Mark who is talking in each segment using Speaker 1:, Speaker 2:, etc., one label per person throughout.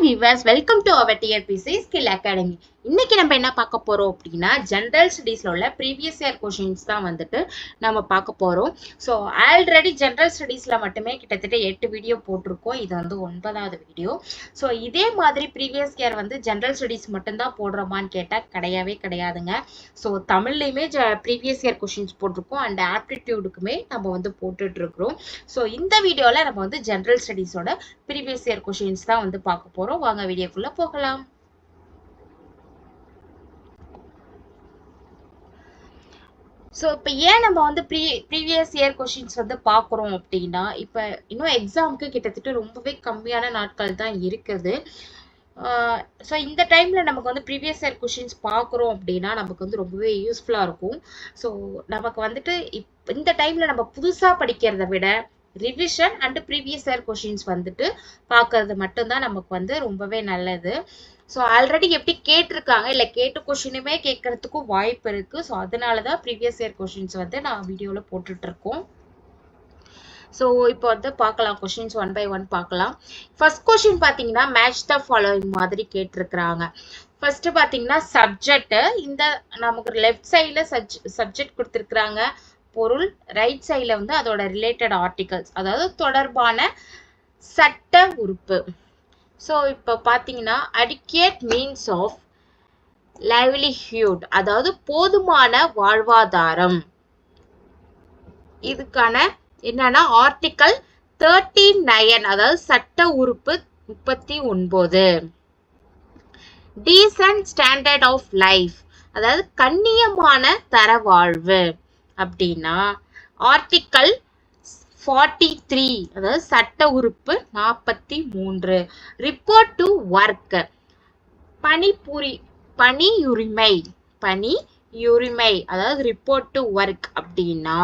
Speaker 1: Viewers welcome to our TRPC skill academy இன்னைக்கு நம்ம என்ன பார்க்க போகிறோம் அப்படின்னா ஜென்ரல் ஸ்டடீஸில் உள்ள ப்ரீவியஸ் இயர் கொஷின்ஸ் தான் வந்துட்டு நம்ம பார்க்க போகிறோம் ஸோ ஆல்ரெடி ஜென்ரல் ஸ்டடீஸில் மட்டுமே கிட்டத்தட்ட எட்டு வீடியோ போட்டிருக்கோம். இது வந்து ஒன்பதாவது வீடியோ ஸோ இதே மாதிரி ப்ரீவியஸ் இயர் வந்து ஜென்ரல் ஸ்டடீஸ் மட்டும்தான் போடுறோமான்னு கேட்டால் கிடையவே கிடையாதுங்க. ஸோ தமிழ்லையுமே ஜ ப்ரீவியஸ் இயர் கொஷின்ஸ் போட்டிருக்கோம். அண்ட் ஆப்டிடியூடுக்குமே நம்ம வந்து போட்டுட்ருக்குறோம் ஸோ இந்த வீடியோவில் நம்ம வந்து ஜென்ரல் ஸ்டடீஸோட ப்ரீவியஸ் இயர் கொஷின்ஸ் தான் வந்து பார்க்க போகிறோம் வாங்க வீடியோக்குள்ளே போகலாம். ஸோ இப்போ ஏன் நம்ம வந்து ப்ரீ ப்ரீவியஸ் இயர் கொஷின்ஸ் வந்து பார்க்குறோம் அப்படின்னா இப்போ இன்னும் எக்ஸாமுக்கு கிட்டத்தட்ட ரொம்பவே கம்மியான நாட்கள் தான் இருக்குது. ஸோ இந்த டைமில் நமக்கு வந்து ப்ரீவியஸ் இயர் கொஷின்ஸ் பார்க்குறோம் அப்படின்னா நமக்கு வந்து ரொம்பவே யூஸ்ஃபுல்லாக இருக்கும். ஸோ நமக்கு வந்துட்டு இப் இந்த டைமில் நம்ம புதுசாக படிக்கிறத விட revision and previous year questions வந்துட்டு பார்க்கறது மட்டும்தான் நமக்கு வந்து ரொம்பவே நல்லது. ஸோ ஆல்ரெடி எப்படி கேட்டிருக்காங்க? இல்லை கேட்ட கொஷினுமே கேட்கறதுக்கும் வாய்ப்பு இருக்கு. ஸோ அதனால தான் ப்ரீவியஸ் இயர் கொஷின்ஸ் வந்து நான் வீடியோவில் போட்டுட்டு இருக்கோம் ஸோ இப்போ வந்து பார்க்கலாம். கொஷின்ஸ் ஒன் பை ஒன் பார்க்கலாம். ஃபர்ஸ்ட் கொஷின் பார்த்தீங்கன்னா மேட்ச் த ஃபாலோயிங் மாதிரி கேட்டிருக்கிறாங்க. ஃபர்ஸ்ட் பார்த்தீங்கன்னா சப்ஜெக்ட் இந்த நமக்கு லெஃப்ட் சைடில் சப்ஜெக்ட் கொடுத்துருக்குறாங்க. பொருள் ரைட் சைடில் வந்து அதோட ரிலேட்டட் ஆர்டிகல்ஸ் அதாவது தொடர்பான சட்ட உறுப்பு. ஸோ இப்போ பார்த்தீங்கன்னா அடிக்கேட் மீன்ஸ் ஆஃப் லைவ்லிஹுட் அதாவது போதுமான வாழ்வாதாரம். இதுக்கான என்னன்னா ஆர்டிக்கல் தேர்ட்டி நயன் அதாவது சட்ட உறுப்பு முப்பத்தி ஒன்பது. டீசன்ட் ஸ்டாண்டர்ட் ஆஃப் லைஃப் அதாவது கண்ணியமான தர வாழ்வு. அப்படின்னா ஆர்டிக்கல் ஃபார்ட்டி த்ரீ அதாவது சட்ட உறுப்பு நாற்பத்தி மூன்று ரிப்போர்ட் டு ஒர்க் பணிபுரி பணியுரிமை பணியுரிமை அதாவது ரிப்போர்ட் டு ஒர்க் அப்படின்னா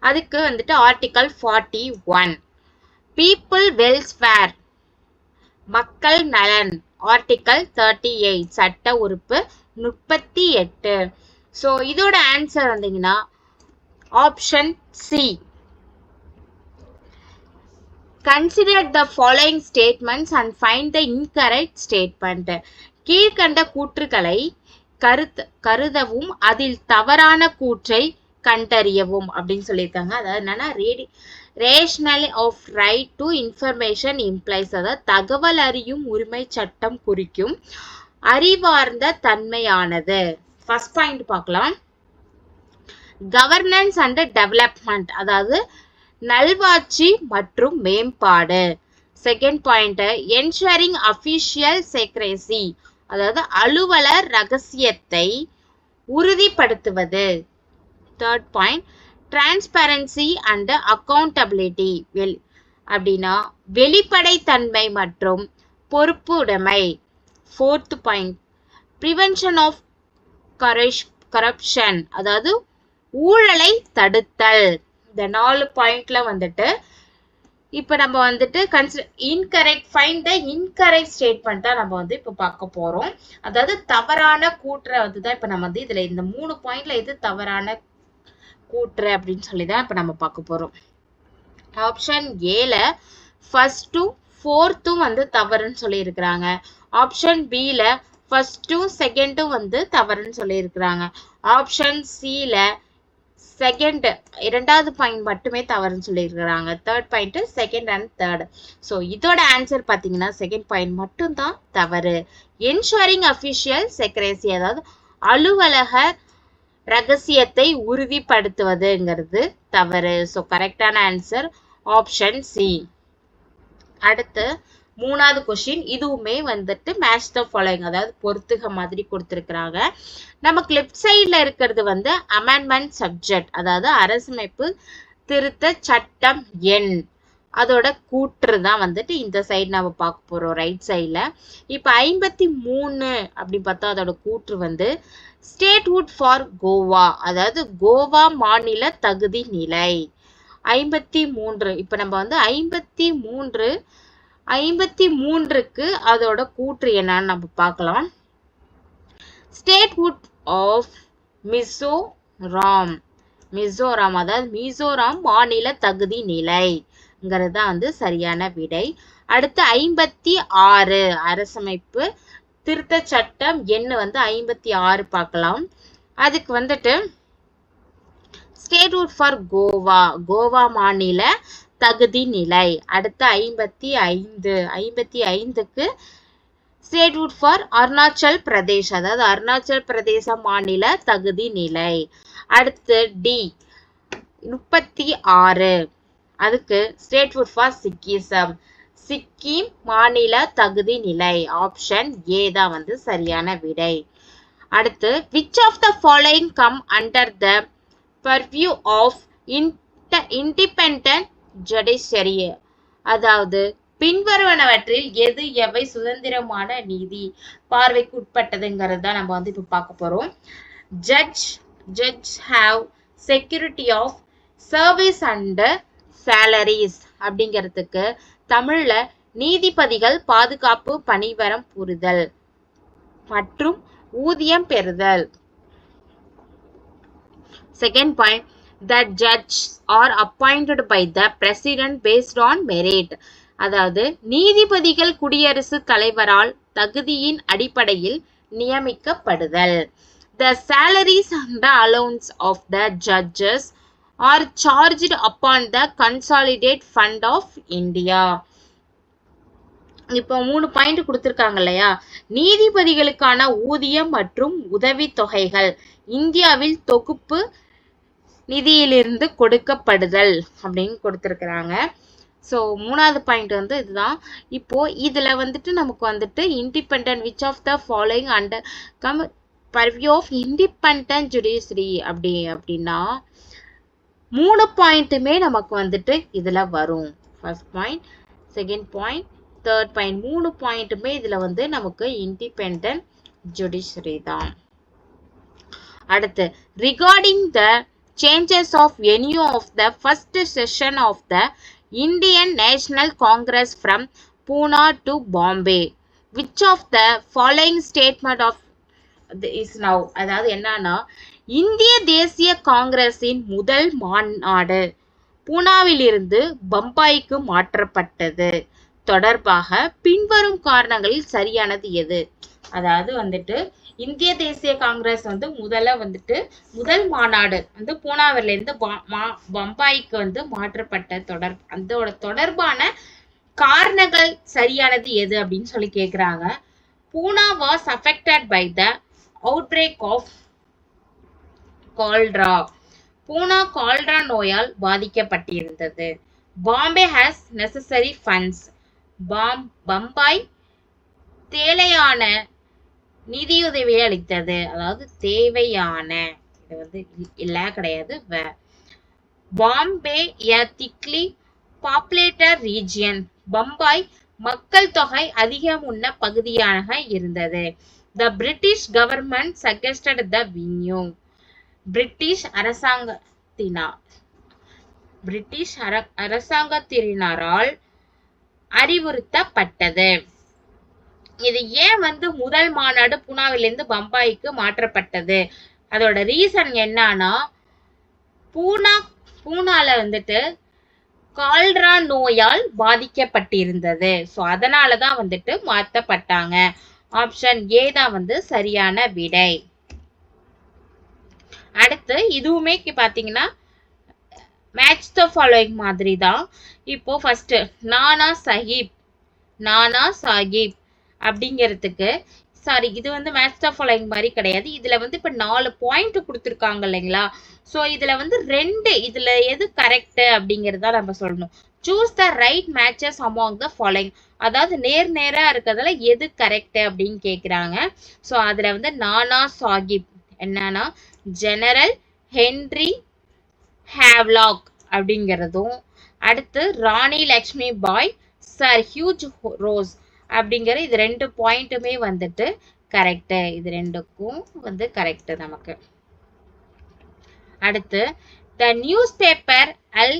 Speaker 1: அதுக்கு வந்துட்டு article forty one people welfare மக்கள் நலன் ஆர்டிக்கல் தேர்ட்டி எயிட் சட்ட உறுப்பு முப்பத்தி எட்டு. ஸோ இதோட ஆன்சர் வந்தீங்கன்னா option C consider the following statements and find the incorrect statement கீழ்கண்ட கூற்றுகளை கருத்து கருதவும் அதில் தவறான கூற்றை கண்டறியவும் அப்படின்னு சொல்லியிருக்காங்க. அதாவது என்னன்னா radii rational of right to information implies அதாவது தகவல் அறியும் உரிமை சட்டம் குறிக்கும் அறிவார்ந்த தன்மையானது. ஃபர்ஸ்ட் பாயிண்ட் பார்க்கலாம். கவர்னன்ஸ் அண்ட் டெவலப்மெண்ட் அதாவது நல்வாட்சி மற்றும் மேம்பாடு. Second point ensuring official secrecy அதாவது அலுவலர் ரகசியத்தை உறுதிப்படுத்துவது. Third point transparency and accountability well அப்படின்னா வெளிப்படைத்தன்மை மற்றும் பொறுப்பு உடைமை ஃபோர்த் பாயிண்ட் ப்ரிவென்ஷன் ஆஃப் கரஷ் கரப்ஷன் அதாவது ஊழலை தடுத்தல். இந்த நாலு பாயிண்ட்ல வந்துட்டு இப்போ நம்ம வந்துட்டு consider incorrect find the incorrect statement தான் நம்ம வந்து இப்போ பார்க்க போறோம். அதாவது தவறான கூற்றை வந்து தான் இப்போ நம்ம வந்து இதுல இந்த மூணு பாயிண்ட்ல எது தவறான கூற்று அப்படின்னு சொல்லி தான் இப்போ நம்ம பார்க்க போறோம். ஆப்ஷன் ஏல ஃபர்ஸ்ட்டும் ஃபோர்த்தும் வந்து தவறுன்னு சொல்லியிருக்கிறாங்க. ஆப்ஷன் பியில் ஃபர்ஸ்ட்டும் செகண்டும் வந்து தவறுன்னு சொல்லியிருக்கிறாங்க. ஆப்ஷன் சியில் செகண்ட் இரண்டாவது பாயிண்ட் மட்டுமே தவறுன்னு சொல்லியிருக்கிறாங்க. Third point second and third so இதோட ஆன்சர் பார்த்தீங்கன்னா செகண்ட் பாயிண்ட் மட்டும்தான் தவறு. என்ஷுரிங் அஃபிஷியல் செக்ரேசி அதாவது அலுவலக ரகசியத்தை உறுதிப்படுத்துவதுங்கிறது தவறு. ஸோ கரெக்டான ஆன்சர் ஆப்ஷன் சி அடுத்து மூணாவது கொஷின் இதுவுமே வந்துட்டு மேட்ச் த ஃபாலோயிங் அதாவது பொறுத்துக மாதிரி கொடுத்துருக்குறாங்க. நமக்கு லெஃப்ட் சைடில் இருக்கிறது வந்து அமெண்ட்மெண்ட் சப்ஜெக்ட் அதாவது அரசமைப்பு திருத்த சட்டம் எண். அதோட கூற்று தான் வந்துட்டு இந்த சைடு நம்ம பார்க்க போகிறோம் ரைட் சைடில் இப்போ ஐம்பத்தி மூணு அப்படின்னு பார்த்தா அதோட கூற்று வந்து ஸ்டேட்ஹுட் ஃபார் கோவா அதாவது கோவா மாநில தகுதி நிலை. ஐம்பத்தி மூன்று இப்போ நம்ம வந்து ஐம்பத்தி மூன்று ஐம்பத்தி மூன்றுக்கு அதோட கூற்று என்னன்னு நம்ம பார்க்கலாம். ஸ்டேட்ஹுட் ஆஃப் மிசோராம் மிசோராம் அதாவது மிசோராம் மாநில தகுதி நிலைங்கிறது தான் வந்து சரியான விடை. அடுத்து ஐம்பத்தி ஆறு அரசமைப்பு திருத்த சட்டம் என்ன வந்து ஐம்பத்தி ஆறு பார்க்கலாம். அதுக்கு வந்துட்டு ஸ்டேட்ஹுட் ஃபார் கோவா கோவா மாநில தகுதி நிலை. அடுத்து ஐம்பத்தி ஐந்து. ஐம்பத்தி ஐந்துக்கு ஸ்டேட்வுட் ஃபார் அருணாச்சல் பிரதேஷ். அதாவது அருணாச்சல் பிரதேச மாநில தகுதி நிலை. அடுத்து டி முப்பத்தி ஆறு. அதுக்கு ஸ்டேட்வுட் ஃபார் சிக்கிசம். சிக்கிம் மாநில தகுதி நிலை. ஆப்ஷன் ஏ தான் வந்து சரியான விடை. அடுத்து which of the following come under the purview of independent judiciary அதாவது பின்வருவனவற்றில் எது எவை சுதந்திரமான நீதி பார்வைக்கு உட்பட்டதுங்கிறது தான் நம்ம வந்து இப்போ பார்க்க போறோம். Judge judge have security of service and salaries அப்படிங்கிறதுக்கு தமிழ்ல நீதிபதிகள் பாதுகாப்பு பணிவரம் புரிதல் மற்றும் ஊதியம் பெறுதல். Second point that judges are appointed by the president based on merit அதாவது நீதிபதிகள் குடியரசுத் தலைவரால் தகுதியின் அடிப்படையில் நியமிக்கப்படுதல் the salaries and allowance of the judges are charge upon the consolidate fund of India இப்போ மூணு பாயிண்ட் கொடுத்துருக்காங்க இல்லையா நீதிபதிகளுக்கான ஊதியம் மற்றும் உதவி தொகைகள் இந்தியாவில் தொகுப்பு நிதியிலிருந்து கொடுக்கப்படுதல் அப்படின்னு கொடுத்துருக்குறாங்க. ஸோ மூணாவது பாயிண்ட் வந்து இதுதான். இப்போ இதில் வந்துட்டு நமக்கு வந்துட்டு independent which of the following under come purview of independent judiciary அப்படி அப்படின்னா மூணு பாயிண்ட்டுமே நமக்கு வந்துட்டு இதில் வரும். First point second point third point மூணு பாயிண்ட்டுமே இதில் வந்து நமக்கு இண்டிபெண்ட் ஜுடிஷரி தான். அடுத்து regarding the changes of any of the first session of the Indian National Congress from Pune to Bombay. Which of the following statement of is now அதாவது என்னன்னா இந்திய தேசிய காங்கிரசின் முதல் மாநாடு பூனாவிலிருந்து பம்பாய்க்கு மாற்றப்பட்டது தொடர்பாக பின்வரும் காரணங்களில் சரியானது எது அதாவது வந்துட்டு இந்திய தேசிய காங்கிரஸ் வந்து முதல்ல வந்துட்டு முதல் மாநாடு வந்து பூனாவில இருந்து மா- பம்பாய்க்கு வந்து மாற்றப்பட்ட தொடர் அதோட தொடர்பான காரணங்கள் சரியானது எது அப்படின்னு சொல்லி கேட்குறாங்க பூனா was affected by the out break of கால்ட்ரா பூனா கால்ட்ரா நோயால் பாதிக்கப்பட்டிருந்தது. Bombay has necessary funds bomb Bombay தேவையான நிதியுதவியை அளித்தது. அதாவது தேவையான இது வந்து இல்ல கிடையாது was Bombay a thickly populated region Bombay மக்கள் தொகை அதிகம் உள்ள பகுதியாக இருந்தது. The British government suggested the venue British அரசாங்கத்தினார் British அர- அரசாங்கத்தினரால் அறிவுறுத்தப்பட்டது. இது ஏன் வந்து முதல் மாநாடு பூனாவிலிருந்து பம்பாய்க்கு மாற்றப்பட்டது? அதோட ரீசன் என்னன்னா பூனா பூனால வந்துட்டு கால்ரா நோயால் பாதிக்கப்பட்டிருந்தது. ஸோ அதனால தான் வந்துட்டு மாற்றப்பட்டாங்க. ஆப்ஷன் ஏ தான் வந்து சரியான விடை. அடுத்து இதுவுமே பார்த்தீங்கன்னா மேட்ச் த ஃபாலோயிங் மாதிரி தான் இப்போ ஃபர்ஸ்ட் நானா சஹிப் நானா சாஹிப். அப்படிங்கிறதுக்கு சாரி இது வந்து மேட்ச் ஆஃப் ஃபாலோயிங் மாதிரி கிடையாது. இதில் வந்து இப்போ நாலு பாயிண்ட் கொடுத்துருக்காங்க இல்லைங்களா? ஸோ இதில் வந்து ரெண்டு இதில் எது கரெக்டு அப்படிங்கறத நம்ம சொல்லணும். Choose the right matches among the following அதாவது நேர் நேராக இருக்கிறதுல எது கரெக்டு அப்படின்னு கேட்குறாங்க ஸோ அதில் வந்து நானா சாஹிப் என்னன்னா ஜெனரல் ஹென்ரி ஹேவ்லாக் அப்படிங்கிறதும் அடுத்து Rani Lakshmi Bai sir Hugh Rose அப்படிங்கிற இது ரெண்டு பாயிண்ட்டுமே வந்துட்டு கரெக்டு இது ரெண்டுக்கும் வந்து கரெக்டு நமக்கு. அடுத்து the newspaper Al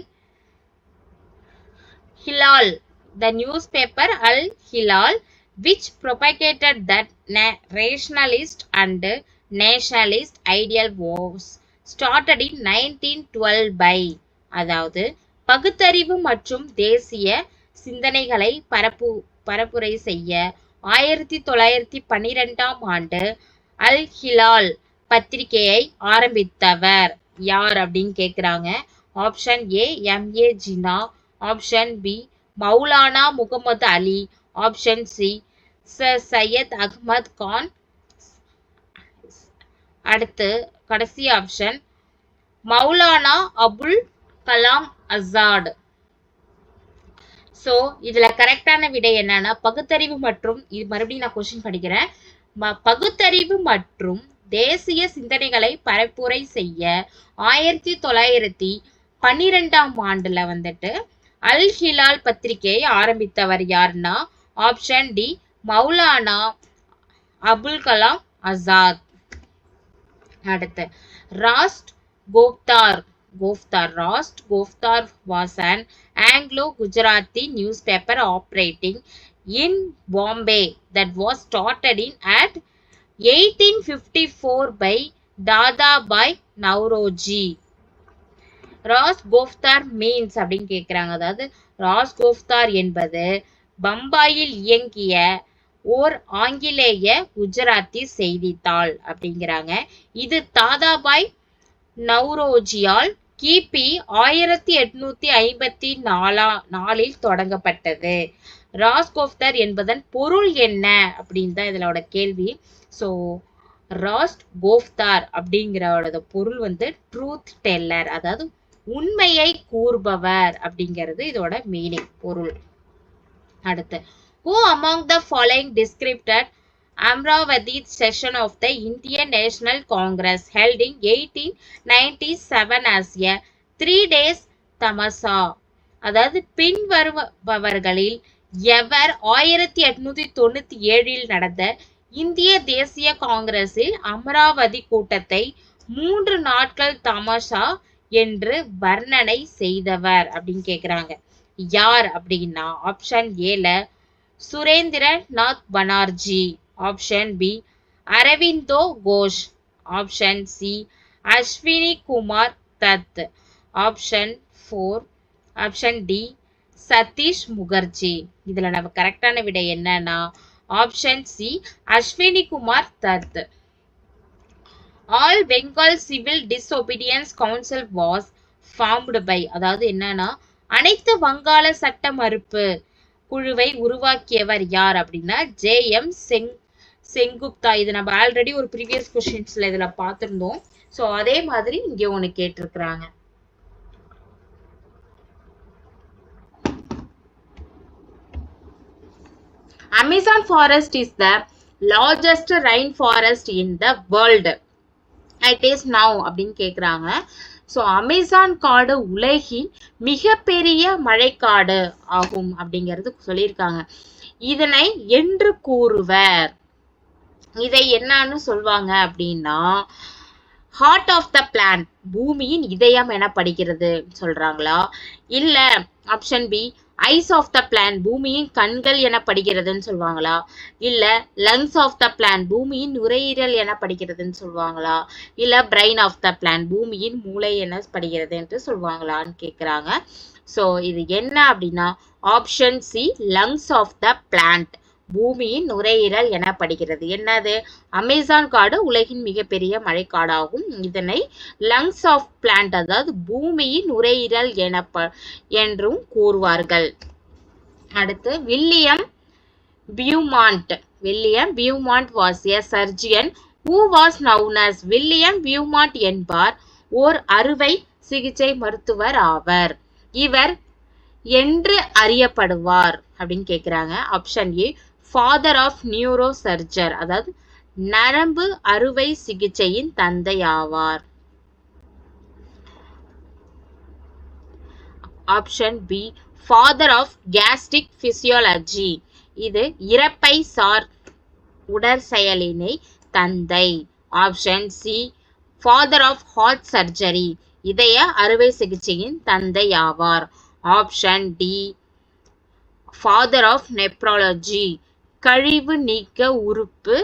Speaker 1: Hilal the newspaper Al Hilal which propagated that na- rationalist and nationalist ideal was started in 1912 by அதாவது பகுத்தறிவு மற்றும் தேசிய சிந்தனைகளை பரப்பு பரப்புரை செய்ய ஆயிரத்தி தொள்ளாயிரத்தி பன்னிரெண்டாம் ஆண்டு அல் ஹிலால் பத்திரிகையை ஆரம்பித்தவர். யார் அப்படின்னு கேட்குறாங்க option A M. A. Jinnah. Option B Maulana Mohammad Ali. Option C. Syed Ahmad Khan. அடுத்து கடைசி ஆப்ஷன் மௌலானா அபுல் கலாம் அசாட். ஸோ இதுல கரெக்டான விடை என்னன்னா பகுத்தறிவு மற்றும் இது மறுபடியும் நான் கொஸ்டின் படிக்கிறேன். ம- பகுத்தறிவு மற்றும் தேசிய சிந்தனைகளை பரப்புரை செய்ய ஆயிரத்தி தொள்ளாயிரத்தி பன்னிரெண்டாம் ஆண்டுல வந்துட்டு அல் ஹிலால் பத்திரிகையை ஆரம்பித்தவர் யாருன்னா ஆப்ஷன் டி மௌலானா அபுல் கலாம் ஆசாத். அடுத்து Rast Goftar. Goftar Rast Goftar was an Anglo Gujarati newspaper operating in Bombay that was started in at eighteen fifty four by Dadabhai Naoroji Rast Goftar means அப்படின்னு கேட்குறாங்க அதாவது ராஸ் கோஃப்தார் என்பது பம்பாயில் இயங்கிய ஓர் ஆங்கிலேய குஜராத்தி செய்தித்தாள் அப்படிங்கிறாங்க. இது தாதாபாய் நவ்ரோஜியால் கிபி ஆயிரத்தி எட்நூத்தி ஐம்பத்தி நாலா நாலில் தொடங்கப்பட்டது. ராஸ்கோஃப்தர் என்பதன் பொருள் என்ன? அப்படின்னு தான் இதனோட கேள்வி. ஸோ ராஸ்ட் கோஃப்தார் அப்படிங்கிறோட பொருள் வந்து ட்ரூத் டெல்லர் அதாவது உண்மையை கூறுபவர் அப்படிங்கிறது இதோட மீனிங் பொருள். அடுத்து who among the following described Amravati session of the Indian National Congress held in 1897 as a three days தமசா அதாவது பின்வருபவர்களில் எவர் ஆயிரத்தி எட்நூத்தி தொண்ணூத்தி ஏழில் நடந்த இந்திய தேசிய காங்கிரஸில் அமராவதி கூட்டத்தை மூன்று நாட்கள் தமாஷா என்று வர்ணனை செய்தவர் அப்படின்னு கேக்குறாங்க. யார் அப்படின்னா ஆப்ஷன் ஏல Surendranath Banerjee. Option B Aurobindo Ghosh option C Ashwini Kumar Dutt option four option D Satish Mukherjee இதுல நம்ம கரெக்டான விடை என்னன்னா option C Ashwini Kumar Dutt all Bengal civil disobedience council was formed by அதாவது என்னன்னா அனைத்து வங்காள சட்ட மறுப்பு குழுவை உருவாக்கியவர் யார் அப்படின்னா ஜே எம் செங் செங்குப்தா இது நம்ம ஆல்ரெடி ஒரு ப்ரீவியஸ் கொஷின்ஸ்ல இதுல பார்த்திருந்தோம். ஸோ அதே மாதிரி இங்கே ஒன்று கேட்டிருக்கிறாங்க. Amazon forest is the largest rainforest in the world it is now அப்படின்னு கேட்குறாங்க ஸோ அமேசான் காடு உலகின் மிகப்பெரிய மழைக்காடு ஆகும் அப்படிங்கிறது சொல்லியிருக்காங்க. இதனை என்று கூறுவர். இதை என்னன்னு சொல்வாங்க அப்படின்னா ஹார்ட் ஆஃப் த பிளான் பூமியின் இதயம் என படிக்கிறது சொல்றாங்களா? இல்ல option B eyes of the planet பூமியின் கண்கள் என படிக்கிறதுன்னு சொல்லுவாங்களா இல்ல லங்ஸ் ஆஃப் த பிளான் பூமியின் நுரையீரல் என படிக்கிறதுன்னு சொல்லுவாங்களா இல்ல பிரெயின் ஆஃப் த பிளான் பூமியின் மூளை எனப்படுகிறது என்று சொல்லுவாங்களான்னு கேக்குறாங்க. ஸோ இது என்ன அப்படின்னா option C lungs of the planet பூமியின் நுரையீரல் எனப்படுகிறது. என்னது? அமேசான் காடு உலகின் மிகப்பெரிய மழைக்காடாகும். இதனை லங்ஸ் ஆஃப் பிளான்ட் அதாவது பூமியின் நுரையீரல் எனப்ப என்றும் கூறுவார்கள். அடுத்து William Beaumont. William Beaumont was a surgeon who was known as William Beaumont என்பார். ஓர் அறுவை சிகிச்சை மருத்துவர் ஆவர். இவர் என்று அறியப்படுவார் அப்படின்னு கேக்குறாங்க. Option A father of neurosurgery அதாவது நரம்பு அறுவை சிகிச்சையின் தந்தை ஆவார் option B father of gastric physiology இது இறப்பை சார் உடற்செயலினை தந்தை. Option C father of heart surgery இதய அறுவை சிகிச்சையின் தந்தை ஆவார் option D father of nephrology கழிவு நீக்க உறுப்பு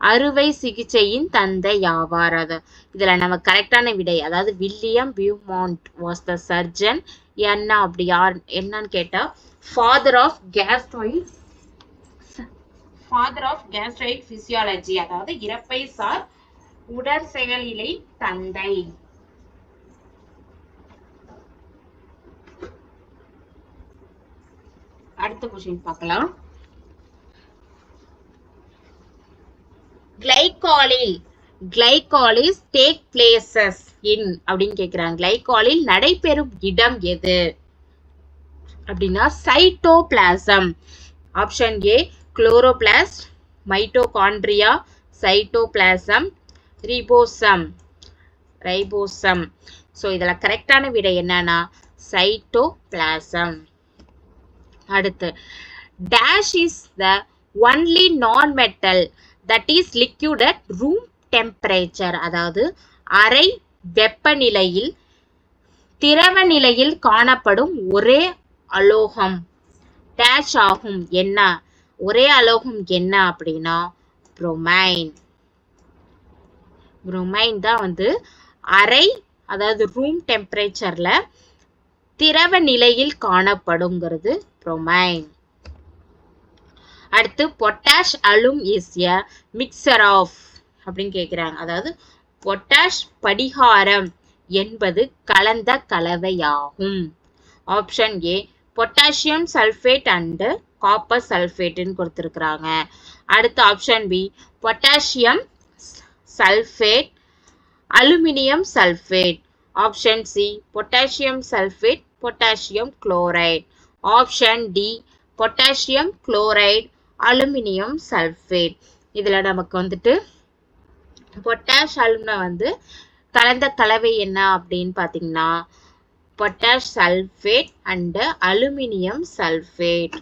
Speaker 1: அறுவை சிகிச்சையின் தந்தை ஆவார் அது. இதுல நம்ம கரெக்டான விடை அதாவது William Beaumont was the surgeon என்ன அப்படி யார் என்னன்னு கேட்டா father of gastric father of gastric physiology அதாவது இறப்பை சார் உடற்செயலிலை தந்தை. அடுத்த கொஸ்டின் பார்க்கலாம். கிளைகாலில் கிளைகாலிஸ் டேக் பிளேசஸ் இன் அப்படின்னு கேட்குறாங்க கிளைகாலில் நடைபெறும் இடம் எது? அப்படின்னா cytoplasm option A chloroplast mitochondria cytoplasm ribosome ribosome so இதில் கரெக்டான விடை என்னன்னா சைட்டோபிளாசம் அடுத்து dash is the only non metal that is liquid at room temperature அதாவது அறை வெப்பநிலையில் திரவ நிலையில் காணப்படும் ஒரே அலோகம். டேஷ் ஆகும். என்ன? ஒரே அலோகம் என்ன அப்படின்னா புரோமைன் புரோமைன் தான் வந்து அறை அதாவது ரூம் டெம்பரேச்சர்ல திரவ நிலையில் காணப்படுங்கிறது புரோமைன் அடுத்து potash alum is a mixture of அப்படின்னு கேட்குறாங்க அதாவது பொட்டாஷ் படிகாரம் என்பது கலந்த கலவையாகும். Option A potassium sulphate and copper சல்ஃபேட்டுன்னு கொடுத்துருக்குறாங்க. அடுத்து option B potassium sulphate aluminium sulphate option C potassium sulphate potassium chloride option D potassium chloride aluminium sulphate இதில் நமக்கு வந்துட்டு பொட்டாஷ் அலுமினா வந்து கலந்த கலவை என்ன அப்படின்னு பார்த்தீங்கன்னா potash sulphate and aluminium sulphate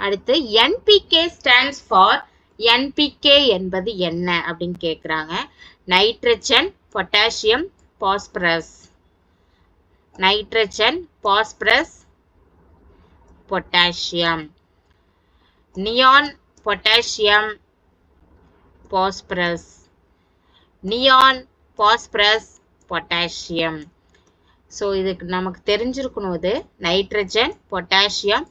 Speaker 1: அடுத்து என்பிகே ஸ்டாண்ட்ஸ் ஃபார் என்பிகே என்பது என்ன அப்படின்னு கேட்குறாங்க nitrogen potassium phosphorus. Nitrogen phosphorus potassium. Neon potassium phosphorus neon phosphorus potassium so இதுக்கு நமக்கு தெரிஞ்சிருக்கணும் இது. Nitrogen potassium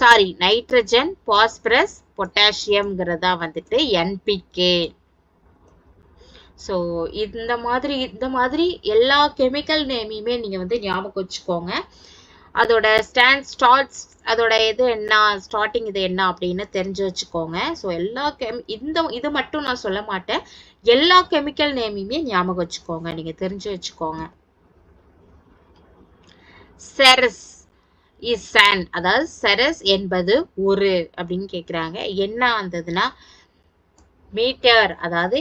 Speaker 1: sorry nitrogen phosphorus பொட்டாசியம்ங்கிறதா வந்துட்டு என்பிகே ஸோ இந்த மாதிரி இந்த மாதிரி எல்லா கெமிக்கல் நேமையுமே நீங்கள் வந்து ஞாபகம் வச்சுக்கோங்க. அதோட ஸ்டாண்ட் ஸ்டார்ட்ஸ் அதோட இது என்ன ஸ்டார்டிங் இது என்ன அப்படின்னு தெரிஞ்சு வச்சுக்கோங்க. ஸோ எல்லா கெம் இந்த இது மட்டும் நான் சொல்ல மாட்டேன். எல்லா கெமிக்கல் நேமையுமே ஞாபகம் வச்சுக்கோங்க. நீங்கள் தெரிஞ்சு வச்சுக்கோங்க. செரஸ் இஸ் சாண்ட் அதாவது செரஸ் என்பது ஒரு அப்படின்னு கேட்குறாங்க என்ன வந்ததுன்னா மீட்டர் அதாவது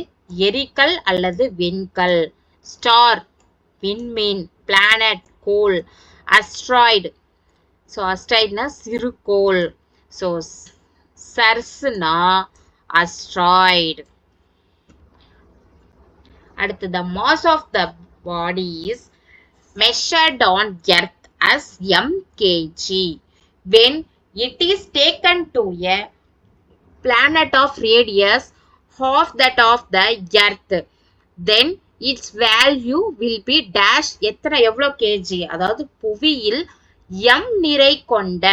Speaker 1: எரிக்கல் அல்லது விண்கல். ஸ்டார் விண்மீன் பிளானட் கோல் அஸ்ட்ராய்டு ஸோ அஸ்ட்ராய்ட்னா சிறுகோள் ஸோ சர்ஸ்னா அஸ்ட்ராய்டு அடுத்து the mass of the body is measured on earth as mkg when it is taken to a planet of radius half that of the earth then its value will be dash எத்தனை எவ்வளோ KG அதாவது புவியில் M நிறை கொண்ட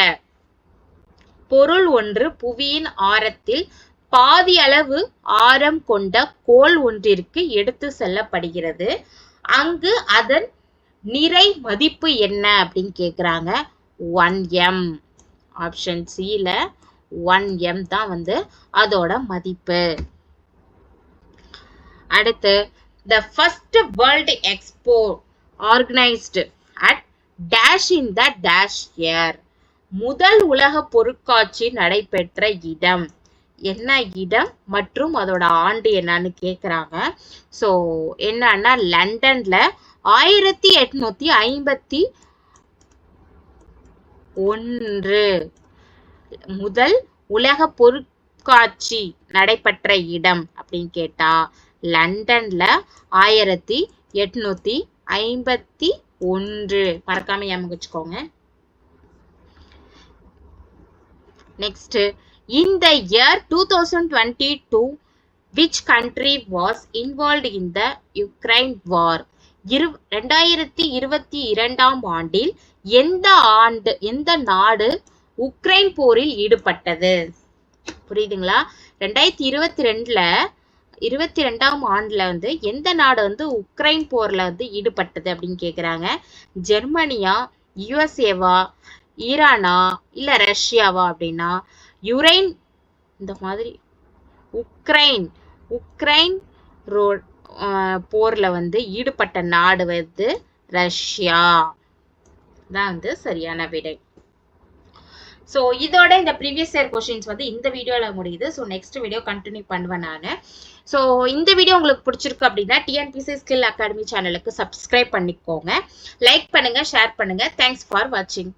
Speaker 1: பொருள் ஒன்று புவியின் ஆரத்தில் பாதி அளவு ஆரம் கொண்ட கோல் ஒன்றிற்கு எடுத்து செல்லப்படுகிறது. அங்கு அதன் நிறை மதிப்பு என்ன அப்படின்னு கேட்குறாங்க ஒன் எம் ஆப்ஷன் சில ஒன் எம் தான் வந்து அதோட மதிப்பு. அடுத்து the first world expo organised at dash in the dash year முதல் உலக பொருட்காட்சி நடைபெற்ற இடம். என்ன இடம்? மற்றும் அதோட ஆண்டு என்னன்னு கேட்குறாங்க ஸோ என்னன்னா லண்டன்ல ஆயிரத்தி எட்நூத்தி ஐம்பத்தி ஒன்று முதல் உலக பொருட்காட்சி நடைபெற்ற இடம் அப்படின்னு கேட்டா லண்டன்ல ஆயிரத்தி எட்நூத்தி ஐம்பத்தி ஒன்று. மறக்காம ஞாபகம் வச்சுக்கோங்க next In the year 2022, which country was involved in the Ukraine war? இரு ரெண்டாயிரத்தி இருபத்தி இரண்டாம் ஆண்டில் எந்த ஆண்டு எந்த நாடு உக்ரைன் போரில் ஈடுபட்டது? புரியுதுங்களா? ரெண்டாயிரத்தி இருபத்தி ரெண்டுல இருபத்தி ரெண்டாம் ஆண்டில் வந்து எந்த நாடு வந்து உக்ரைன் போரில் வந்து ஈடுபட்டது அப்படின்னு கேட்குறாங்க ஜெர்மனியா யுஎஸ்ஏவா ஈரானா இல்லை ரஷ்யாவா அப்படின்னா யுரைன் இந்த மாதிரி உக்ரைன் உக்ரைன் ரோ போரில் வந்து ஈடுபட்ட நாடு வந்து ரஷ்யா. தான் வந்து சரியான விடை. ஸோ இதோட இந்த ப்ரீவியஸ் இயர் கொஷின்ஸ் வந்து இந்த வீடியோவில் முடியுது. ஸோ நெக்ஸ்ட் வீடியோ கண்டினியூ பண்ணுவேன் நான். ஸோ இந்த வீடியோ உங்களுக்கு பிடிச்சிருக்கு அப்படின்னா டிஎன்பிசி ஸ்கில் அகாடமி சேனலுக்கு சப்ஸ்கிரைப் பண்ணிக்கோங்க. லைக் பண்ணுங்க ஷேர் பண்ணுங்க. தேங்க்ஸ் ஃபார் வாட்சிங்